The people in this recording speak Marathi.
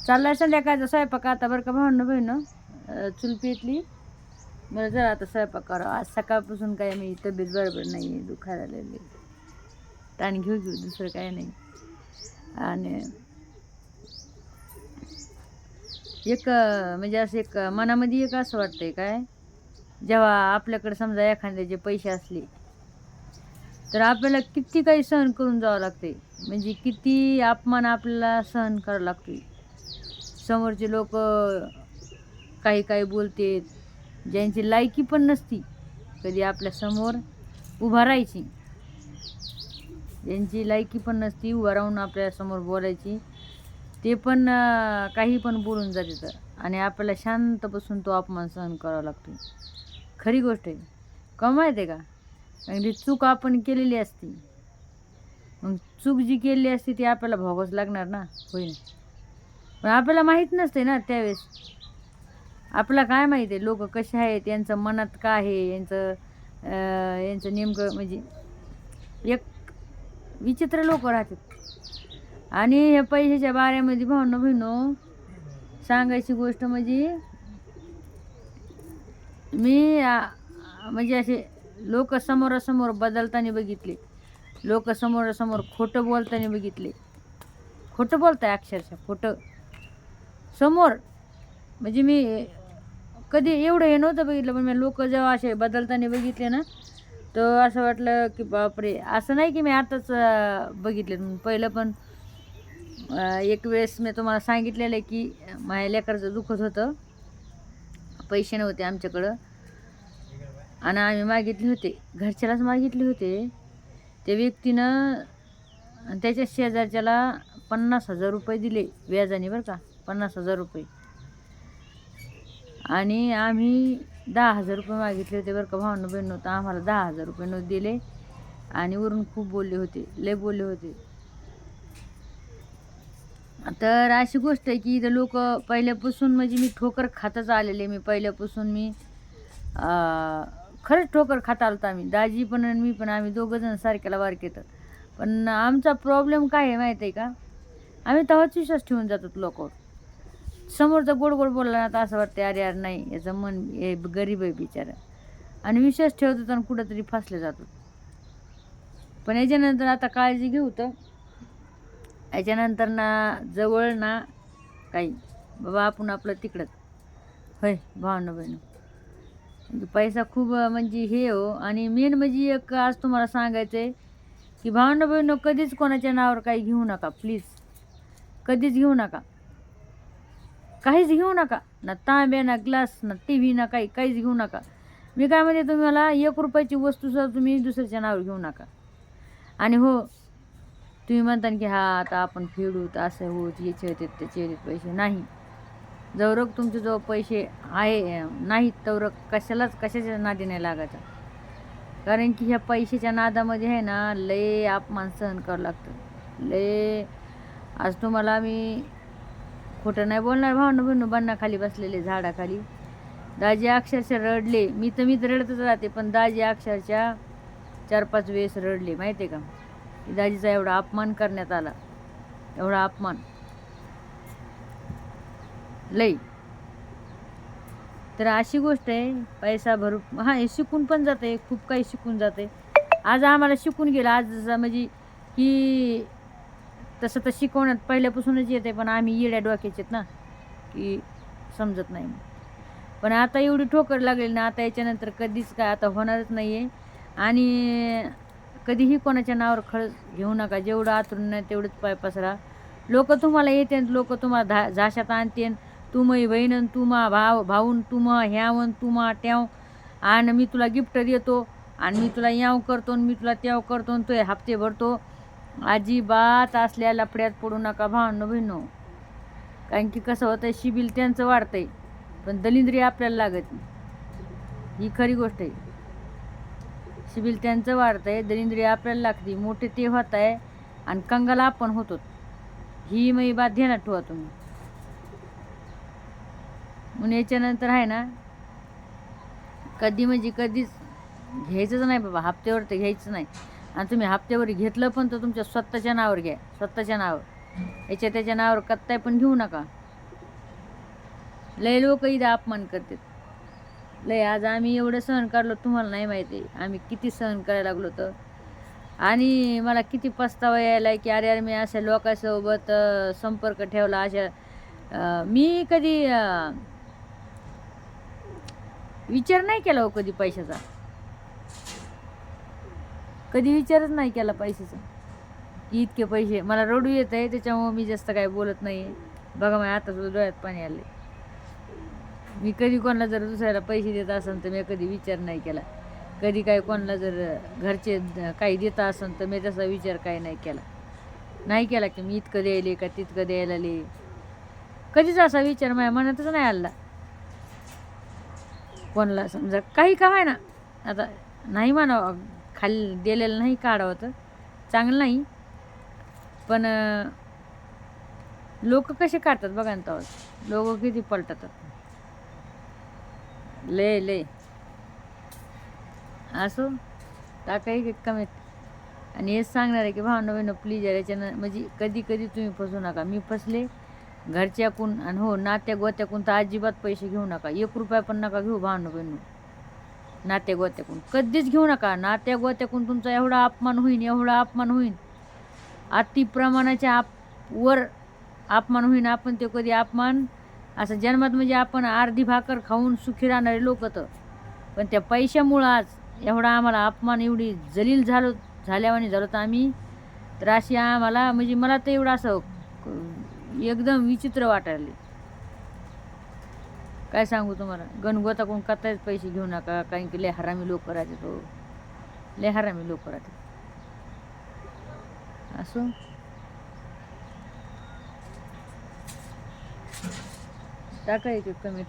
चाललाय संध्याकाळचा स्वयंपाक आता बरं का भावनं बहिणं चूल पेटली. बरं जरा आता स्वयंपाक करा आज सकाळपासून काय मी तब्येत बरोबर नाही आहे दुखायला लागली. ताण घेऊ घेऊ दुसरं काय नाही. आणि एक म्हणजे असं एक मनामध्ये एक असं वाटतंय काय? जेव्हा आपल्याकडे समजा एखाद्याचे पैसे असले तर आपल्याला किती काही सहन करून जावं लागते म्हणजे किती अपमान आपल्याला सहन करावं लागते समोरचे लोक काही काही बोलतेत ज्यांची लायकी पण नसती कधी आपल्यासमोर उभा राहायची. ज्यांची लायकी पण नसती उभा राहून आपल्यासमोर बोलायची ते पण काही पण बोलून जाते तर. आणि आपल्याला शांत बसून तो अपमान सहन करावा लागतो. खरी गोष्ट आहे. का आहे का? कारण ती चूक आपण केलेली असती. मग चूक जी केलेली असते ती आपल्याला भोगावंच लागणार ना? होईल पण आपल्याला माहीत नसते ना त्यावेळेस. आपल्याला काय माहिती आहे? लोक कसे आहेत? यांचं मनात काय आहे? यांचं यांचं नेमकं म्हणजे एक विचित्र लोक राहतात. आणि हे पैशाच्या बाऱ्यामध्ये भावना बहिणो सांगायची गोष्ट म्हणजे मी म्हणजे असे लोक समोरासमोर बदलताना बघितले. लोक समोरासमोर खोटं बोलताना बघितले. खोटं बोलताय अक्षरशः खोटं. समोर. म्हणजे मी कधी एवढं हे नव्हतं बघितलं पण मी लोक जेव्हा असे बदलताना बघितले ना तर असं वाटलं की बापरे असं नाही की मी आताच बघितले. पहिलं पण एक वेळेस मी तुम्हाला सांगितलेलं आहे की माझ्या लेकरचं दुखत होतं. पैसे नव्हते आमच्याकडं. आणि आम्ही मागितले होते. घरच्यालाच मागितले होते. त्या व्यक्तीनं आणि त्याच्या शेजारच्याला पन्नास हजार रुपये दिले व्याजाने बरं का. पन्नास हजार रुपये. आणि आम्ही दहा हजार रुपये मागितले होते बरं का भावनं बहीण होतं आम्हाला दहा हजार रुपये नोट दिले आणि वरून खूप बोलले होते लय बोलले होते. तर अशी गोष्ट आहे की इथं लोक पहिल्यापासून म्हणजे मी ठोकर खातच आलेले मी पहिल्यापासून मी खरंच ठोकर खात आलो आम्ही. दाजी पण आणि मी पण आम्ही दोघं जण सारख्याला बारकेत पण आमचा प्रॉब्लेम काय आहे माहीत आहे का? आम्ही तेव्हाच विश्वास ठेवून जातात लोकांवर. समोरचा गोड गोड बोलला ना तर असं वाटतं अरे यार नाही याचं मन हे गरीब आहे बिचारा. आणि विश्वास ठेवतात आणि कुठंतरी फसले जातात पण याच्यानंतर आता काळजी घेऊ तर. याच्यानंतर ना जवळ ना काही बाबा आपण आपलं तिकडंच होय भावना बहिण. म्हणजे पैसा खूप म्हणजे हे हो आणि मेन म्हणजे एक आज तुम्हाला सांगायचं आहे की भावना बहिण कधीच कोणाच्या नावावर काही घेऊ नका प्लीज कधीच घेऊ नका. काहीच घेऊ नका. ना तांब्या ना ग्लास ना टी व्ही ना काही काहीच घेऊ नका. मी काय म्हणते तुम्हाला एक रुपयाची वस्तूसुद्धा तुम्ही दुसऱ्याच्या नावावर घेऊ नका. आणि हो तुम्ही म्हणता की हा आता आपण फेडू तर असं होत याचे होते त्याचे होते पैसे नाही. जवळ तुमच्याजवळ पैसे आहे नाहीत तर कशालाच कशाच्या नादी नाही लागायचा. कारण की ह्या पैशाच्या नादामध्ये आहे ना लय अपमान सहन करावं लागतं. लय. आज तुम्हाला मी खोटं नाही बोलणार भावनं बहिणू बन्ना खाली बसलेले झाडाखाली. दाजी अक्षरशः रडले. मी तर मी तर रडतच राहते पण दाजी अक्षरशः चार पाच वेळेस रडले माहिती आहे का? दाजीचा एवढा अपमान करण्यात आला. एवढा अपमान. लई. तर अशी गोष्ट आहे पैसा भरू हां हे शिकून पण जाते खूप काही शिकून जाते आज आम्हाला शिकून गेलं आज म्हणजे की तसं तर शिकवण्यात पहिल्यापासूनच येते पण आम्ही येड्या डोक्याचे आहेत ना की समजत नाही. पण आता एवढी ठोकर लागली ना आता याच्यानंतर कधीच काय आता होणारच नाही आहे आणि कधीही कोणाच्या नावावर खळच घेऊ नका जेवढं आतरून नाही तेवढंच पाय पसरा. लोक तुम्हाला येते लोक तुम्हाला धा झाशात आणतेन तू मै बहीण तू मा भाव भाऊन तू मग ह्यावन तू मा ट्याव आणि मी तुला गिफ्ट देतो आणि मी तुला याव करतो आणि मी तुला त्याव करतो आणि तो हे हप्ते भरतो. अजिबात असल्या लफड्यात पडू नका भावनो बहिणो. कारण की कसं होतं शिबिल त्यांचं वाढतंय पण दलिंद्री आपल्याला लागत नाही. ही खरी गोष्ट आहे. शिबिल त्यांचं वाढतंय दलिंद्री आपल्याला लागते. मोठे ते होत आहे आणि कंगाला आपण होतो. ही मी बात ध्यानात ठेवा तुम्ही. म्हणून याच्यानंतर आहे ना कधी म्हणजे कधीच घ्यायचंच नाही बाबा. हप्त्यावर तर घ्यायचं नाही. आणि तुम्ही हप्त्यावर घेतलं पण तर तुमच्या स्वतःच्या नावावर घ्या स्वतःच्या नावावर याच्या त्याच्या नावावर कत्ताय पण घेऊ नका. लय लोक इथं अपमान करतात. लय आज आम्ही एवढं सहन काढलो तुम्हाला नाही माहिती. आम्ही किती सहन करायला लागलो तर आणि मला किती पस्तावा यायला की अरे अरे मी अशा लोकांसोबत संपर्क ठेवला अशा मी कधी विचार नाही केला हो कधी पैशाचा. कधी विचारच नाही केला पैशाचा. की इतके पैसे मला रडू येत आहे त्याच्यामुळं मी जास्त काय बोलत नाही बघा माझ्या आता सुद्धा डोळ्यात पाणी आले मी कधी कोणाला जर दुसऱ्याला पैसे देत असेल तर मी कधी विचार नाही केला. कधी काय कोणाला जर घरचे काही देत असेल तर मी तसा विचार काही नाही केला. नाही केला की मी इतकं द्यायले का तितकं द्यायला ले कधीच असा विचार माझ्या मनातच नाही आला. कोणाला समजा काही का ना आता नाही म्हणावं. खाली दिलेलं नाही काढावं तर. चांगलं नाही. पण लोक कसे काढतात बघा ना तवाच लोक किती पलटतात. लय लय असो टाकाही कमी आणि हेच सांगणार आहे की भावना बहिणं प्लीज याच्यानं म्हणजे कधी कधी तुम्ही फसू नका. मी फसले घरच्याकून आणि हो नात्या गोत्याकून तर अजिबात पैसे घेऊ नका. एक रुपया पण नका घेऊ भावना बहिणू नाते गोत्याकून कधीच घेऊ नका. नात्या गोत्याकून तुमचा एवढा अपमान होईन एवढा अपमान होईन. अति प्रमाणाच्या आप वर अपमान होईन. आपण ते कधी अपमान असं जन्मात म्हणजे आपण अर्धी भाकर खाऊन सुखी राहणारे लोक तर. पण त्या पैशामुळं आज एवढा आम्हाला अपमान एवढी जलील झालो झाल्यावाने झालो तर आम्ही. तर अशी आम्हाला म्हणजे मला तर एवढं असं एकदम विचित्र वाटायले काय सांगू तुम्हाला? गणगोता कोण कताच पैसे घेऊ नका कारण की लय हरामी लोक राहते तो हो. लय हरामी लोक राहते असो? टाका एक कमीत